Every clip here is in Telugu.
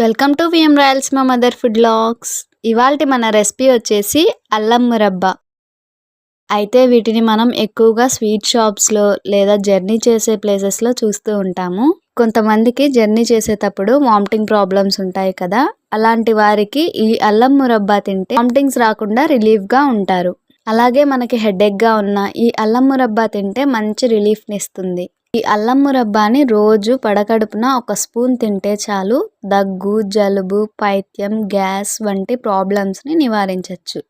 వెల్కమ్ టు విఎం రాయల్స్ మా మదర్ ఫుడ్ లాగ్స్ ఇవాళ మన రెసిపీ వచ్చేసి అల్లం మురబ్బా. అయితే వీటిని మనం ఎక్కువగా స్వీట్ షాప్స్లో లేదా జర్నీ చేసే ప్లేసెస్లో చూస్తూ ఉంటాము. కొంతమందికి జర్నీ చేసేటప్పుడు వామిటింగ్ ప్రాబ్లమ్స్ ఉంటాయి కదా. అలాంటి వారికి ఈ అల్లం మురబ్బా తింటే వామిటింగ్స్ రాకుండా రిలీఫ్గా ఉంటారు. అలాగే మనకి హెడేక్గా ఉన్న ఈ అల్లం మురబ్బా తింటే మంచి రిలీఫ్ని ఇస్తుంది ఈ అల్లం మురబ్బాని రోజు పడకడుపున ఒక స్పూన్ తింటే చాలు. దగ్గు జలుబు పైత్యం గ్యాస్ వంటి ప్రాబ్లమ్స్ని నివారించవచ్చు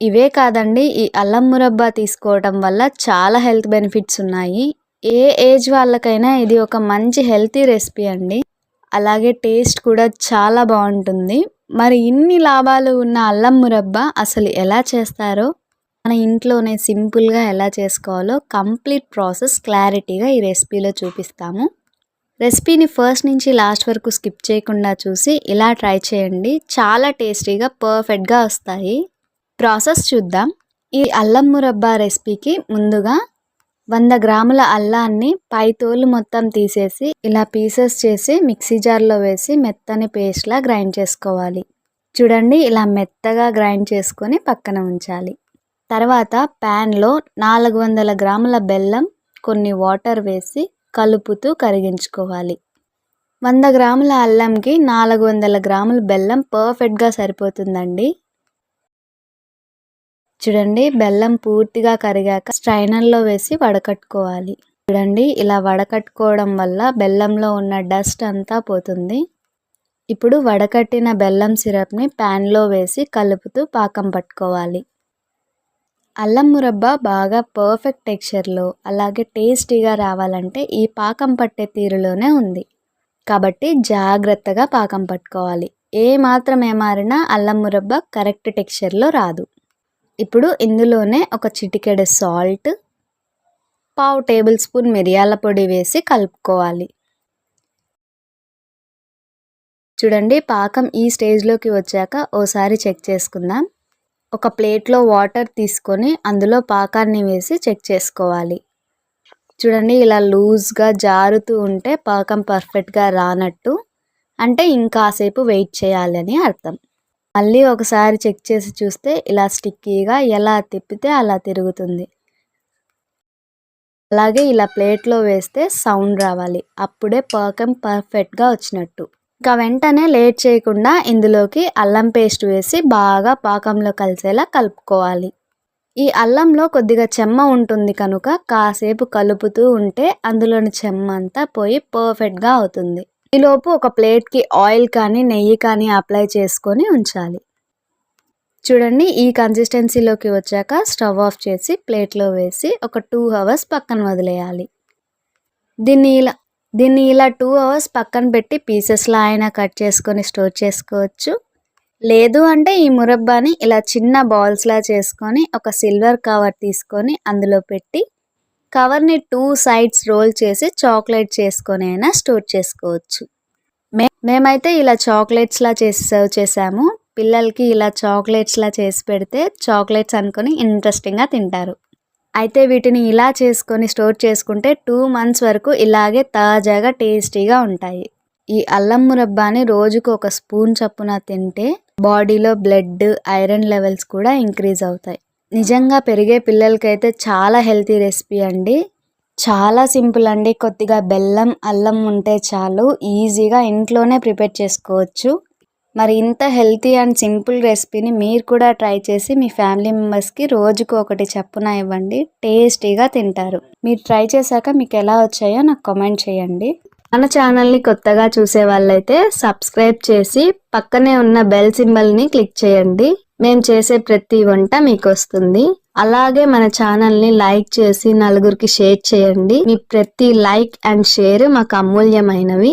ఇవే కాదండి ఈ అల్లం మురబ్బా తీసుకోవటం వల్ల చాలా హెల్త్ బెనిఫిట్స్ ఉన్నాయి. ఏ ఏజ్ వాళ్ళకైనా ఇది ఒక మంచి హెల్తీ రెసిపీ అండి. అలాగే టేస్ట్ కూడా చాలా బాగుంటుంది. మరి ఇన్ని లాభాలు ఉన్న అల్లం మురబ్బా అసలు ఎలా చేస్తారో మన ఇంట్లోనే సింపుల్గా ఎలా చేసుకోవాలో కంప్లీట్ ప్రాసెస్ క్లారిటీగా ఈ రెసిపీలో చూపిస్తాము. రెసిపీని ఫస్ట్ నుంచి లాస్ట్ వరకు స్కిప్ చేయకుండా చూసి ఇలా ట్రై చేయండి. చాలా టేస్టీగా పర్ఫెక్ట్గా వస్తాయి. ప్రాసెస్ చూద్దాం. ఈ అల్లం మురబ్బా రెసిపీకి ముందుగా వంద గ్రాముల అల్లాన్ని పై తోలు మొత్తం తీసేసి ఇలా పీసెస్ చేసి మిక్సీ జార్లో వేసి మెత్తని పేస్ట్లా గ్రైండ్ చేసుకోవాలి. చూడండి ఇలా మెత్తగా గ్రైండ్ చేసుకొని పక్కన ఉంచాలి. తర్వాత ప్యాన్లో నాలుగు వందల గ్రాముల బెల్లం కొన్ని వాటర్ వేసి కలుపుతూ కరిగించుకోవాలి. వంద గ్రాముల అల్లంకి నాలుగు వందల గ్రాముల బెల్లం పర్ఫెక్ట్గా సరిపోతుందండి. చూడండి బెల్లం పూర్తిగా కరిగాక స్ట్రైనర్లో వేసి వడకట్టుకోవాలి. చూడండి ఇలా వడకట్టుకోవడం వల్ల బెల్లంలో ఉన్న డస్ట్ అంతా పోతుంది. ఇప్పుడు వడకట్టిన బెల్లం సిరప్ని ప్యాన్లో వేసి కలుపుతూ పాకం పట్టుకోవాలి. అల్లం మురబ్బ బాగా పర్ఫెక్ట్ టెక్స్చర్లో అలాగే టేస్టీగా రావాలంటే ఈ పాకం పట్టే తీరులోనే ఉంది. కాబట్టి జాగ్రత్తగా పాకం పట్టుకోవాలి. ఏ మాత్రం ఏమారినా అల్లం మురబ్బ కరెక్ట్ టెక్స్చర్లో రాదు. ఇప్పుడు ఇందులోనే ఒక చిటికెడ సాల్ట్ పావు టేబుల్ స్పూన్ మిరియాల పొడి వేసి కలుపుకోవాలి. చూడండి పాకం ఈ స్టేజ్లోకి వచ్చాక ఓసారి చెక్ చేసుకుందాం. ఒక ప్లేట్లో వాటర్ తీసుకొని అందులో పాకాన్ని వేసి చెక్ చేసుకోవాలి. చూడండి ఇలా లూజ్గా జారుతూ ఉంటే పాకం పర్ఫెక్ట్గా రానట్టు. అంటే ఇంకాసేపు వెయిట్ చేయాలని అర్థం. మళ్ళీ ఒకసారి చెక్ చేసి చూస్తే ఇలా స్టిక్కీగా ఎలా తిప్పితే అలా తిరుగుతుంది. అలాగే ఇలా ప్లేట్లో వేస్తే సౌండ్ రావాలి. అప్పుడే పాకం పర్ఫెక్ట్గా వచ్చినట్టు. ఇంకా వెంటనే లేట్ చేయకుండా ఇందులోకి అల్లం పేస్ట్ వేసి బాగా పాకంలో కలిసేలా కలుపుకోవాలి. ఈ అల్లంలో కొద్దిగా చెమ్మ ఉంటుంది కనుక కాసేపు కలుపుతూ ఉంటే అందులోని చెమ్మ అంతా పోయి పర్ఫెక్ట్గా అవుతుంది. ఈలోపు ఒక ప్లేట్కి ఆయిల్ కానీ నెయ్యి కానీ అప్లై చేసుకొని ఉంచాలి. చూడండి ఈ కన్సిస్టెన్సీలోకి వచ్చాక స్టవ్ ఆఫ్ చేసి ప్లేట్లో వేసి ఒక టూ అవర్స్ పక్కన వదిలేయాలి. దీన్ని ఇలా దీన్ని ఇలా టూ అవర్స్ పక్కన పెట్టి పీసెస్లా అయినా కట్ చేసుకొని స్టోర్ చేసుకోవచ్చు. లేదు అంటే ఈ మురబ్బాని ఇలా చిన్న బాల్స్లా చేసుకొని ఒక సిల్వర్ కవర్ తీసుకొని అందులో పెట్టి కవర్ని టూ సైడ్స్ రోల్ చేసి చాక్లెట్ చేసుకొని అయినా స్టోర్ చేసుకోవచ్చు. మే మేమైతే ఇలా చాక్లెట్స్లా చేసి సర్వ్ చేసాము. పిల్లలకి ఇలా చాక్లెట్స్లా చేసి పెడితే చాక్లెట్స్ అనుకొని ఇంట్రెస్టింగ్గా తింటారు. అయితే వీటిని ఇలా చేసుకొని స్టోర్ చేసుకుంటే టూ మంత్స్ వరకు ఇలాగే తాజాగా టేస్టీగా ఉంటాయి. ఈ అల్లం మురబ్బాని రోజుకు ఒక స్పూన్ చప్పున తింటే బాడీలో బ్లడ్ ఐరన్ లెవెల్స్ కూడా ఇంక్రీజ్ అవుతాయి. నిజంగా పెరిగే పిల్లలకైతే చాలా హెల్తీ రెసిపీ అండి. చాలా సింపుల్ అండి. కొద్దిగా బెల్లం అల్లం ఉంటే చాలు ఈజీగా ఇంట్లోనే ప్రిపేర్ చేసుకోవచ్చు. మరి ఇంత హెల్తీ అండ్ సింపుల్ రెసిపీని మీరు కూడా ట్రై చేసి మీ ఫ్యామిలీ మెంబర్స్కి రోజుకు ఒకటి చెప్పున ఇవ్వండి. టేస్టీగా తింటారు. మీరు ట్రై చేశాక మీకు ఎలా వచ్చాయో నాకు కామెంట్ చేయండి. మన ఛానల్ని కొత్తగా చూసే వాళ్ళైతే సబ్స్క్రైబ్ చేసి పక్కనే ఉన్న బెల్ సింబల్ని క్లిక్ చేయండి. మేము చేసే ప్రతి వంట మీకు వస్తుంది. అలాగే మన ఛానల్ని లైక్ చేసి నలుగురికి షేర్ చేయండి. మీ ప్రతి లైక్ అండ్ షేర్ మాకు అమూల్యమైనవి.